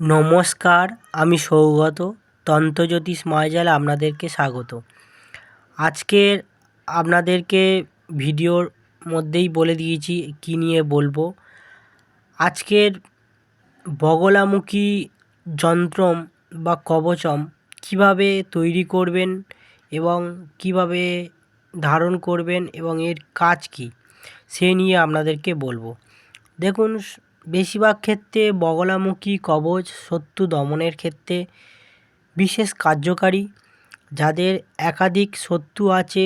নমস্কার, আমি সৌগত, তন্ত্রজ্যোতিষ মায়াজালে আপনাদেরকে স্বাগত। আজকের আপনাদেরকে ভিডিওর মধ্যেই বলে দিয়েছি কী নিয়ে বলব। আজকের বগলামুখী যন্ত্রম বা কবচম কীভাবে তৈরি করবেন এবং কীভাবে ধারণ করবেন এবং এর কাজ কী, সে নিয়ে আপনাদেরকে বলব। দেখুন বেশিরভাগ ক্ষেত্রে বগলামুখী কবচ, শত্রু দমনের ক্ষেত্রে বিশেষ কার্যকারী। যাদের একাধিক শত্রু আছে,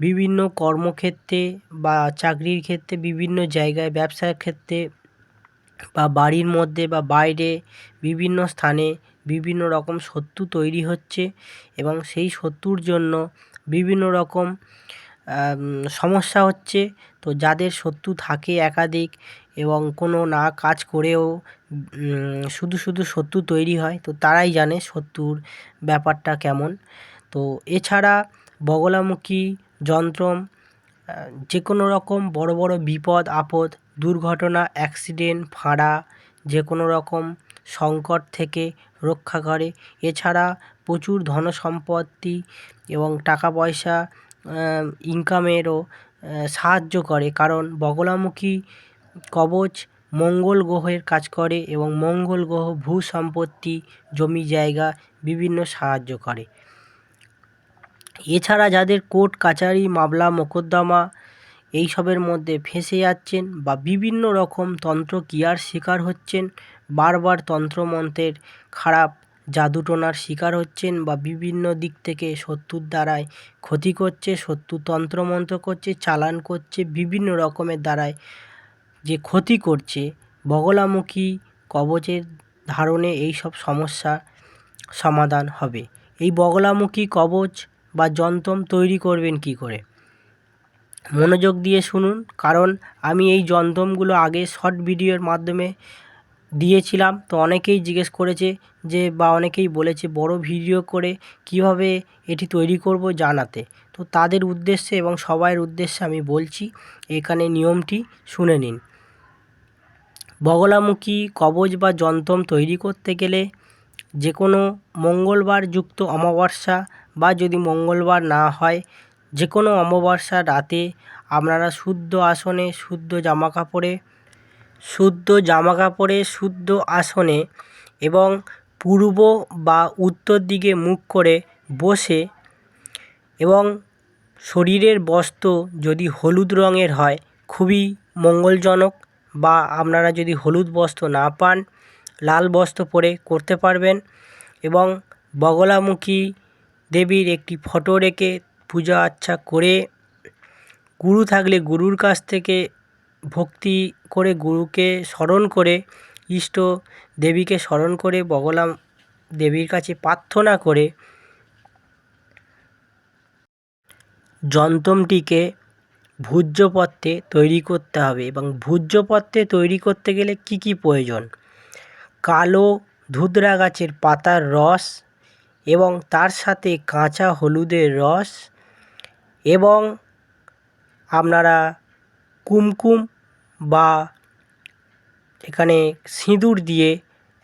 বিভিন্ন কর্মক্ষেত্রে বা চাকরির ক্ষেত্রে, বিভিন্ন জায়গায়, ব্যবসার ক্ষেত্রে বা বাড়ির মধ্যে বা বাইরে, বিভিন্ন স্থানে বিভিন্ন রকম শত্রু তৈরি হচ্ছে এবং সেই শত্রুর জন্য বিভিন্ন রকম সমস্যা হচ্ছে তো যাদের শত্রু থাকে একাধিক এবং কোনো না কাজ করেও শুধু শুধু শত্রু তৈরি হয়, তো তারাই জানে শত্রুর ব্যাপারটা কেমন। তো এছাড়া বগলামুখী যন্ত্রম যে কোনো রকম বড় বড় বিপদ, আপদ, দুর্ঘটনা, অ্যাক্সিডেন্ট, ফাঁড়া যে কোনো রকম সংকট থেকে রক্ষা করে। এছাড়া প্রচুর ধন সম্পত্তি এবং টাকা পয়সা ইনকামেরও সাহায্য করে। কারণ বগলামুখী কবচ মঙ্গল গ্রহের কাজ করে এবং মঙ্গল গ্রহ ভূ সম্পত্তি জমি জায়গা বিভিন্ন সাহায্য করে। এছাড়া যাদের কোর্ট, কাচারি, মামলা, মোকদ্দমা এইসবের মধ্যে ফেঁসে যাচ্ছেন বা বিভিন্ন রকম তন্ত্র ক্রিয়ার শিকার হচ্ছেন, বারবার তন্ত্রমন্ত্রের খারাপ জাদুটোনার শিকার হচ্ছেন বা বিভিন্ন দিক থেকে শত্রুর দ্বারায় ক্ষতি করছে, শত্রু তন্ত্রমন্ত্র করছে, চালান করছে, বিভিন্ন রকমের দ্বারায় যে ক্ষতি করছে। বগলামুখী কবচের ধারণে এই সব সমস্যা সমাধান হবে। এই বগলামুখী কবচ বা যন্ত্রম তৈরি করবেন কি করে? মনোযোগ দিয়ে শুনুন, কারণ আমি এই যন্ত্রমগুলো আগে শর্ট ভিডিওর মাধ্যমে দিয়েছিলাম। তো অনেকেই জিজ্ঞেস করেছে যে, বা অনেকেই বলেছে বড় ভিডিও করে কীভাবে এটি তৈরি করব জানাতে। তো তাদের উদ্দেশ্যে এবং সবাইয়ের উদ্দেশ্যে আমি বলছি, এখানে নিয়মটি শুনে নিন। বগলামুখী কবচ বা যন্ত্রম তৈরি করতে গেলে যে কোনো মঙ্গলবার যুক্ত অমাবস্যা বা যদি মঙ্গলবার না হয় যে কোনো অমাবস্যা রাতে আপনারা শুদ্ধ আসনে, শুদ্ধ জামা কাপড়ে শুদ্ধ জামা কাপড়ে শুদ্ধ আসনে এবং পূর্ব বা উত্তর দিকে মুখ করে বসে এবং শরীরের বস্ত্র যদি হলুদ রঙের হয়, খুবই মঙ্গলজনক বা আপনারা যদি হলুদ বস্ত্র না পান, লাল বস্ত্র পরে করতে পারবেন এবং বগলামুখী দেবীর একটি ফটো রেখে পূজা আচ্ছা করে গুরু থাকলে গুরুর কাছ থেকে ভক্তি করে গুরুকে স্মরণ করে, ইষ্ট দেবীকে স্মরণ করে বগলা দেবীর কাছে প্রার্থনা করে, যন্ত্রমটিকে ভূর্জপত্রে তৈরি করতে হবে। এবং ভূর্জপত্রে তৈরি করতে গেলে কি কি প্রয়োজন? কালো ধুতরা গাছের পাতার রস এবং তার সাথে কাঁচা হলুদের রস এবং আপনারা কুমকুম বা এখানে সিঁদুর দিয়ে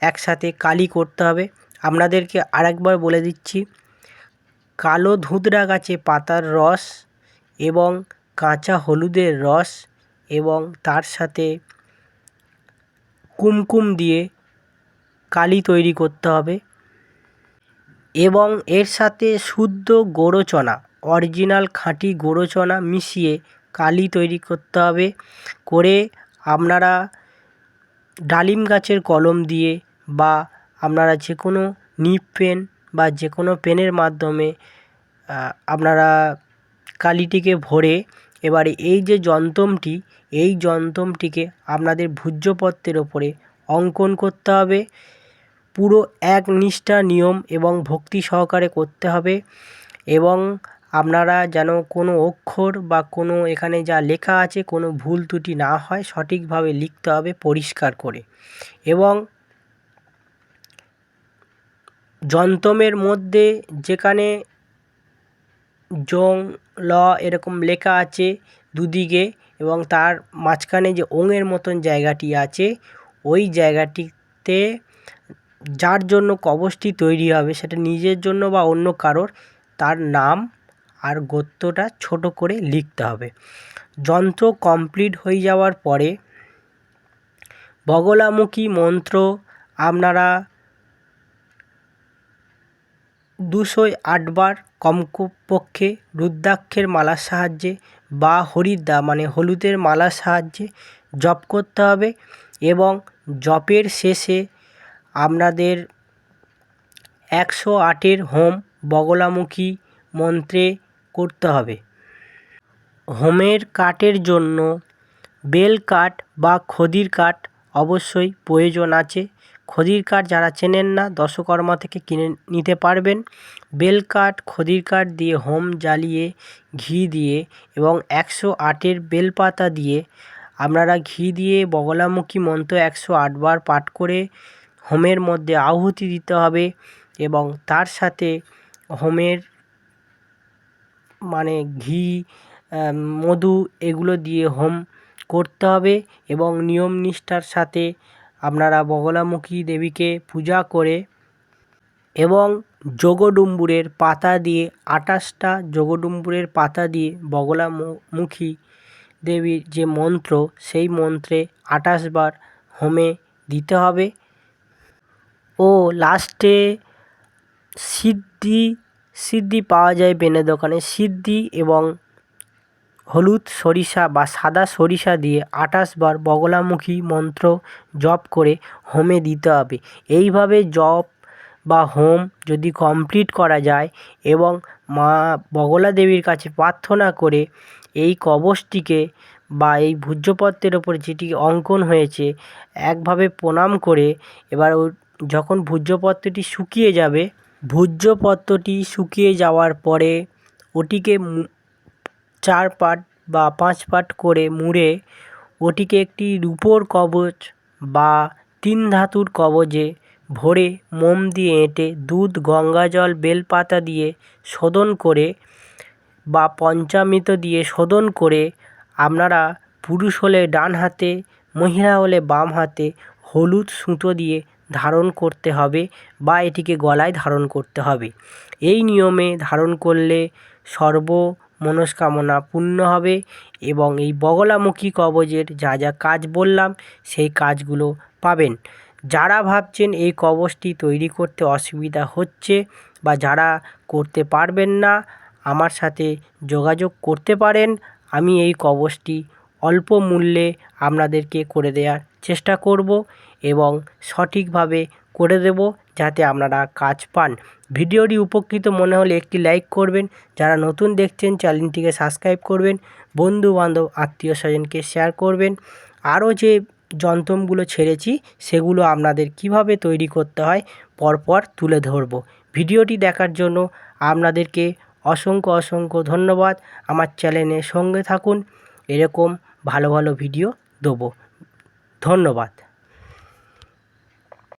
একসাথে কালি করতে হবে। আপনাদেরকে আরেকবার বলে দিচ্ছি, কালো ধুতরা গাছে পাতার রস এবং কাঁচা হলুদের রস এবং তার সাথে কুমকুম দিয়ে কালি তৈরি করতে হবে এবং এর সাথে শুদ্ধ গোরচনা, অরিজিনাল খাঁটি গোরচনা মিশিয়ে কালি তৈরি করতে হবে। করে আপনারা ডালিম গাছের কলম দিয়ে বা আপনারা যে কোনো নিব পেন বা যে কোনো পেনের মাধ্যমে আপনারা কালিটিকে ভরে এবারে এই যে যন্ত্রমটি, এই যন্ত্রমটিকে আপনাদের ভূর্জপত্রের ওপরে অঙ্কন করতে হবে। পুরো এক নিষ্ঠা নিয়ম এবং ভক্তি সহকারে করতে হবে এবং আপনারা যেন কোনো অক্ষর বা কোনো এখানে যা লেখা আছে কোনো ভুল ত্রুটি না হয়, সঠিকভাবে লিখতে হবে পরিষ্কার করে। এবং যন্ত্রমের মধ্যে যেখানে জং ল এরকম লেখা আছে দুদিকে এবং তার মাঝখানে যে ওঙের মতন জায়গাটি আছে, ওই জায়গাটিতে যার জন্য কবচটি তৈরি হবে সেটা নিজের জন্য বা অন্য কারোর, তার নাম আর গোত্রটা ছোট করে লিখতে হবে। যন্ত্র কমপ্লিট হয়ে যাওয়ার পরে বগলামুখী মন্ত্র আপনারা দুশো আটবার কমপক্ষে রুদ্রাক্ষের মালার সাহায্যে বা হরিদ্রা মানে হলুদের মালার সাহায্যে জপ করতে হবে এবং জপের শেষে আপনাদের একশো আটের হোম বগলামুখী মন্ত্রে করতে হবে। হোমের কাঠের জন্য বেল কাঠ বা খদির কাঠ অবশ্যই প্রয়োজন আছে। খদির কাঠ যারা চেনেন না, দশকর্মা থেকে কিনে নিতে পারবেন। বেল কাঠ, খদির কাঠ দিয়ে হোম জ্বালিয়ে, ঘি দিয়ে এবং একশো আটের বেলপাতা দিয়ে আপনারা ঘি দিয়ে বগলামুখী মন্ত্র একশো আটবার পাঠ করে হোমের মধ্যে আহুতি দিতে হবে এবং তার সাথে হোমের মানে ঘি মধু এগুলো দিয়ে হোম করতে হবে এবং নিয়ম নিষ্ঠার সাথে আপনারা বগলামুখী দেবীকে পূজা করে এবং যোগডুম্বুরের পাতা দিয়ে, আটাশটা যোগডুম্বুরের পাতা দিয়ে বগলামুখী দেবীর যে মন্ত্র, সেই মন্ত্রে আটাশ বার হোমে দিতে হবে। ও লাস্টে সিদ্ধি সিদ্ধি পাওয়া যায় বেনে দোকানে। সিদ্ধি এবং হলুদ সরিষা বা সাদা সরিষা দিয়ে আটাশ বার বগলামুখী মন্ত্র জপ করে হোমে দিতে হবে। এইভাবে জপ বা হোম যদি কমপ্লিট করা যায় এবং মা বগলা দেবীর কাছে প্রার্থনা করে এই কবচটিকে বা এই ভূর্জপত্রের ওপর যেটি অঙ্কন হয়েছে, একভাবে প্রণাম করে এবার যখন ভূর্জপত্রটি শুকিয়ে যাবে ভূর্জপত্রটি শুকিয়ে যাওয়ার পরে ওটিকে চার পাট বা পাঁচ পাট করে মুড়ে ওটিকে একটি রূপোর কবচ বা তিন ধাতুর কবচে ভরে মোম দিয়ে এঁটে দুধ, গঙ্গা জল, বেলপাতা দিয়ে শোধন করে বা পঞ্চামৃত দিয়ে শোধন করে আপনারা পুরুষ হলে ডান হাতে, মহিলা হলে বাম হাতে হলুদ সুতো দিয়ে ধারণ করতে হবে বা এটিকে গলায় ধারণ করতে হবে। এই নিয়মে ধারণ করলে সর্ব মনস্কামনা পূর্ণ হবে এবং এই বগলামুখী কবচের যা যা কাজ বললাম, সেই কাজগুলো পাবেন। যারা ভাবছেন এই কবচটি তৈরি করতে অসুবিধা হচ্ছে বা যারা করতে পারবেন না, আমার সাথে যোগাযোগ করতে পারেন। আমি এই কবচটি অল্প মূল্যে আপনাদেরকে করে দেওয়ার চেষ্টা করব এবং সঠিকভাবে করে দেব যাতে আপনারা কাজ পান। ভিডিওটি উপকৃত মনে হলে একটি লাইক করবেন, যারা নতুন দেখছেন চ্যানেলটিকে সাবস্ক্রাইব করবেন বন্ধু বান্ধব আত্মীয় স্বজনকে শেয়ার করবেন। আরও যে যন্ত্রগুলো ছেড়েছি, সেগুলো আপনাদের কীভাবে তৈরি করতে হয়, পরপর তুলে ধরব। ভিডিওটি দেখার জন্য আপনাদেরকে অসংখ্য অসংখ্য ধন্যবাদ। আমার চ্যানেলের সঙ্গে থাকুন, এরকম ভালো ভালো ভিডিও দেবো। ধন্যবাদ।